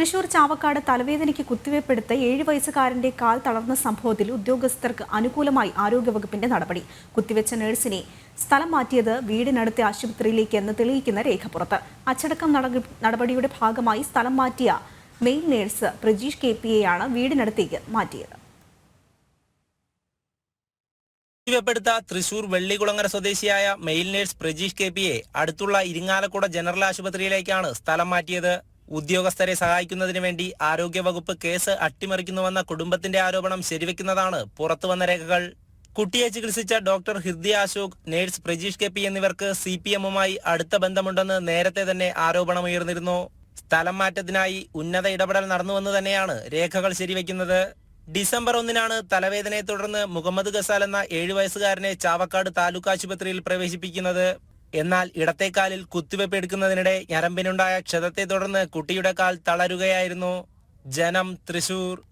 തൃശൂർ ചാവക്കാട് തലവേദനയ്ക്ക് കുത്തിവയ്പ്പെടുത്ത ഏഴ് വയസ്സുകാരന്റെ കാൽ തളർന്ന സംഭവത്തിൽ ഉദ്യോഗസ്ഥർക്ക് അനുകൂലമായി ആരോഗ്യവകുപ്പിന്റെ നടപടി. കുത്തിവെച്ച നഴ്സിനെ സ്ഥലം മാറ്റിയത് വീടിനടുത്ത ആശുപത്രിയിലേക്ക് എന്ന് തെളിയിക്കുന്ന രേഖ പുറത്ത് അച്ചടക്കം നട- നടപടിയുടെ ഭാഗമായി സ്ഥലം മാറ്റിയ main nurse Prajeesh K P എയാണ് വീടിനടുത്തേക്ക് മാറ്റിയത്. കുത്തിവെപ്പെടുത്ത തൃശൂർ വെള്ളികുളങ്ങര സ്വദേശിയായ മെയിൽ നേഴ്സ് പ്രജീഷ് കെ പിയെ അടുത്തുള്ള ഇരിങ്ങാലക്കുട ജനറൽ ആശുപത്രിയിലേക്കാണ് സ്ഥലം മാറ്റിയത്. ഉദ്യോഗസ്ഥരെ സഹായിക്കുന്നതിന് വേണ്ടി ആരോഗ്യവകുപ്പ് കേസ് അട്ടിമറിക്കുന്നുവെന്ന കുടുംബത്തിന്റെ ആരോപണം ശരിവെക്കുന്നതാണ് പുറത്തുവന്ന രേഖകൾ. കുട്ടിയെ ചികിത്സിച്ച ഡോക്ടർ ഹൃദയ Ashok nurse Prajeesh K P എന്നിവർക്ക് സി പി എമ്മുമായി അടുത്ത ബന്ധമുണ്ടെന്ന് നേരത്തെ തന്നെ ആരോപണമുയർന്നിരുന്നു. സ്ഥലം മാറ്റത്തിനായി ഉന്നത ഇടപെടൽ നടന്നുവെന്ന് തന്നെയാണ് രേഖകൾ ശരിവെക്കുന്നത്. ഡിസംബർ ഒന്നിനാണ് തലവേദനയെ തുടർന്ന് മുഹമ്മദ് ഗസാൽ എന്ന ഏഴു വയസ്സുകാരനെ ചാവക്കാട് താലൂക്ക് ആശുപത്രിയിൽ പ്രവേശിപ്പിക്കുന്നത്. എന്നാൽ ഇടത്തേക്കാലിൽ കുത്തിവെപ്പ് എടുക്കുന്നതിനിടെ ഞരമ്പിനുണ്ടായ ക്ഷതത്തെ തുടർന്ന് കുട്ടിയുടെ കാൽ തളരുകയായിരുന്നു. ജനം തൃശൂർ.